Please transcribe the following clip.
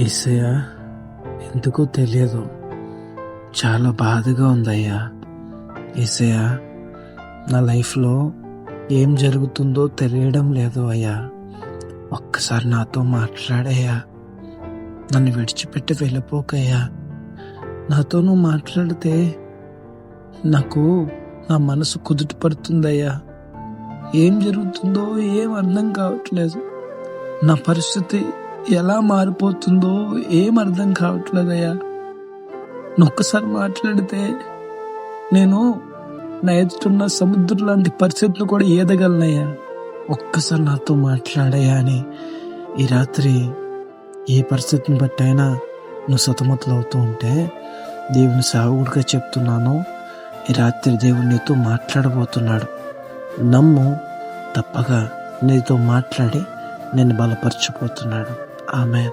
ఏసయ్యా ఎందుకో తెలియదు. చాలా బాధగా ఉందయ్యా. ఏసయ్యా నా లైఫ్లో ఏం జరుగుతుందో తెలియడం లేదు అయ్యా. ఒక్కసారి నాతో మాట్లాడయ్యా. నన్ను విడిచిపెట్టి వెళ్ళిపోకయ్యా. నాతో నువ్వు మాట్లాడితే నాకు నా మనసు కుదుట పడుతుందయ్యా. ఏం జరుగుతుందో ఏం అర్థం కావట్లేదు. నా పరిస్థితి ఎలా మారిపోతుందో ఏం అర్థం కావట్లేదయ్యా. నువ్వు ఒక్కసారి మాట్లాడితే నేను నా ఎదుటిన్న సముద్రం లాంటి పరిస్థితులు కూడా ఏదగలనయ్యా. ఒక్కసారి నాతో మాట్లాడయ్యా అని ఈ రాత్రి ఏ పరిస్థితిని బట్టి అయినా నువ్వు సతమతలు అవుతూ ఉంటే దేవుని సాగుడిగా చెప్తున్నాను. ఈ రాత్రి దేవుడు నీతో మాట్లాడబోతున్నాడు. నమ్ము తప్పగా నీతో మాట్లాడి నేను బలపరచబోతున్నాడు. Amen.